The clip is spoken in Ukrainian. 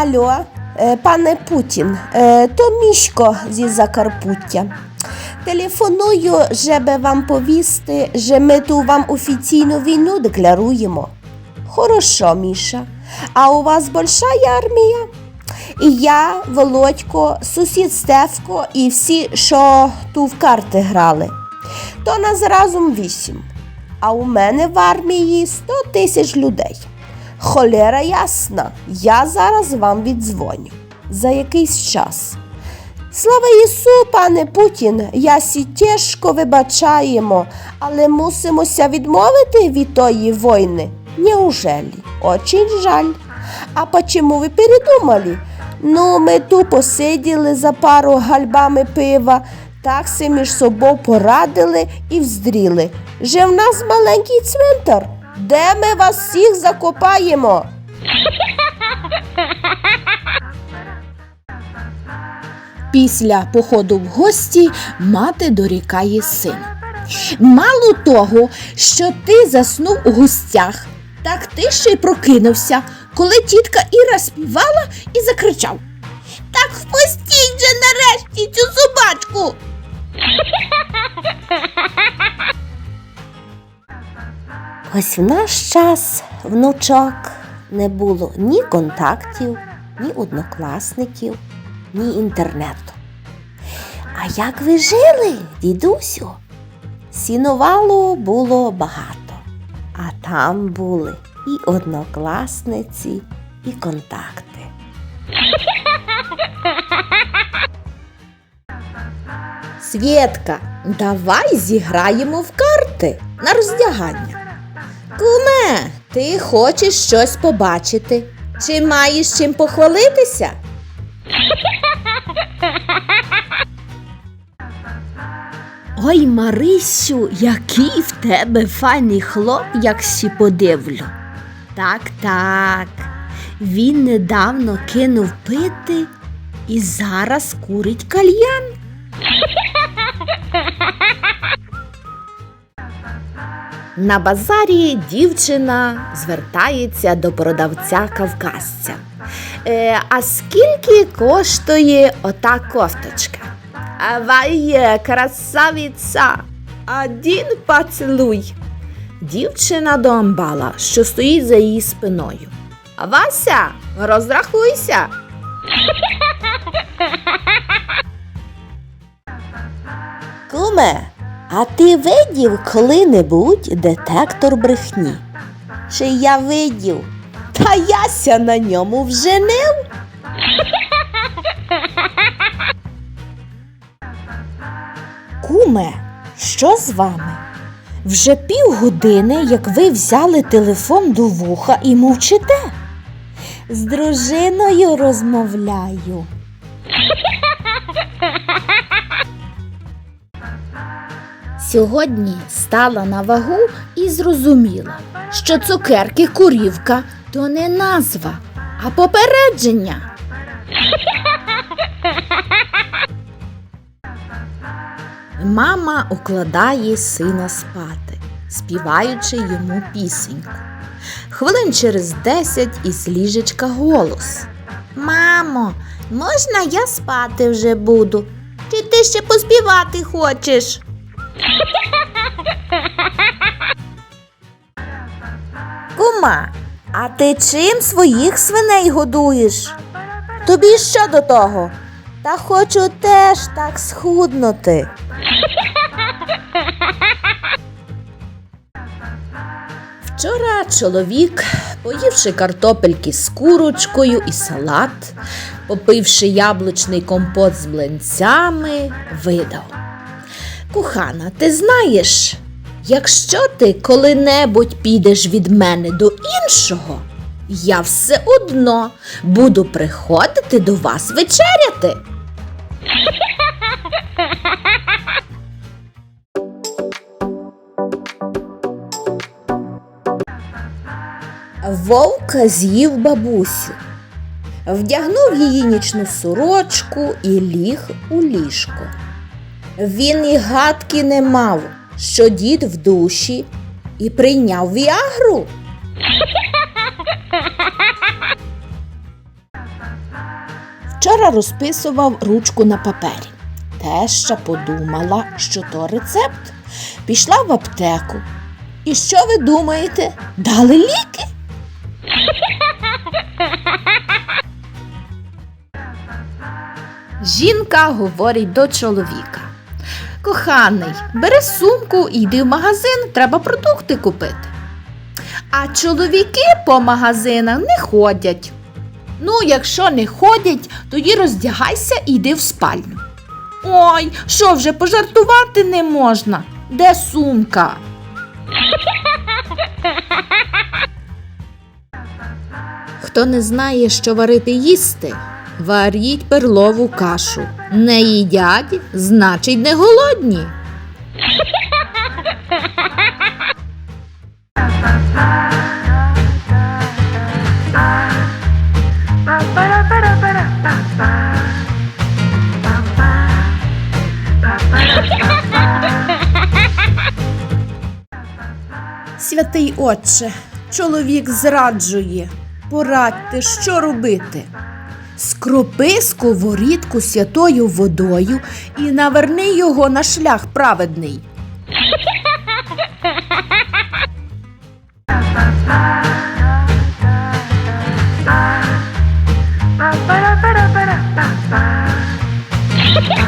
Алло, е, пане Путін, е, то мішко зі Закарпуття. Телефоную, щоб вам повісти, що ми ту вам офіційну війну декларуємо. Хорошо, Міша. А у вас большая армія? І я, Володько, сусід Стевко і всі, що ту в карти грали. То нас разом вісім. А у мене в армії 100 тисяч людей. Холера ясна, я зараз вам віддзвоню за якийсь час. Слава Ісу, пане Путін, я сі тяжко вибачаємо, але мусимося відмовити від тої війни. Неужели? Очень жаль. А почему ви передумали? Ну, ми ту посиділи за пару гальбами пива, так си між собою порадили і вздріли. Же в нас маленький цвинтар, де ми вас всіх закопаємо. Після походу в гості мати дорікає сину. Мало того, що ти заснув у гостях, так ти ще й прокинувся, коли тітка Іра співала і закричав. Так впустіть же нарешті цю собачку. Ось в наш час, внучок, не було ні контактів, ні однокласників, ні інтернету. А як ви жили, дідусю? Сіновалу було багато, а там були і однокласниці, і контакти. Свєтка, давай зіграємо в карти на роздягання. Куме, ти хочеш щось побачити? Чи маєш чим похвалитися? Ой, Марисю, який в тебе файний хлоп, як сі подивлю. Так, так. Він недавно кинув пити і зараз курить кальян. На базарі дівчина звертається до продавця кавказця. Е, а скільки коштує ота кофточка? Авай, красавиця, один поцілуй. Дівчина до амбала, що стоїть за її спиною. Вася, розрахуйся. Куме, а ти видів коли-небудь детектор брехні? Чи я видів? Та яся на ньому вженив. Куме, що з вами? Вже півгодини, як ви взяли телефон до вуха і мовчите. З дружиною розмовляю. Сьогодні стала на вагу і зрозуміла, що цукерки курівка то не назва, а попередження. Мама укладає сина спати, співаючи йому пісеньку. Хвилин через десять із ліжечка голос. Мамо, можна я спати вже буду? Чи ти ще поспівати хочеш? Кума, а ти чим своїх свиней годуєш? Тобі що до того? Та хочу теж так схуднути. Вчора чоловік, поївши картопельки з курочкою і салат, попивши яблучний компот з млинцями, видав. Кохана, ти знаєш, якщо ти коли-небудь підеш від мене до іншого, я все одно буду приходити до вас вечеряти. Вовк з'їв бабусю, вдягнув її нічну сорочку і ліг у ліжко. Він і гадки не мав, що дід в душі і прийняв віагру. вчора розписував ручку на папері. Теща подумала, що то рецепт. Пішла в аптеку. І що ви думаєте? Дали ліки? Жінка говорить до чоловіка. Коханий, бери сумку і йди в магазин, треба продукти купити. А чоловіки по магазинах не ходять. Ну, якщо не ходять, тоді роздягайся і йди в спальню. Ой, що вже пожартувати не можна? Де сумка? Хто не знає, що варити їсти, варіть перлову кашу. Не їдять, значить не голодні. Святий Отче, чоловік зраджує. Порадьте, що робити. Скропи сковорідку святою водою і наверни його на шлях праведний. Ba-ba-da-ba-da-ba-da-ba-ba.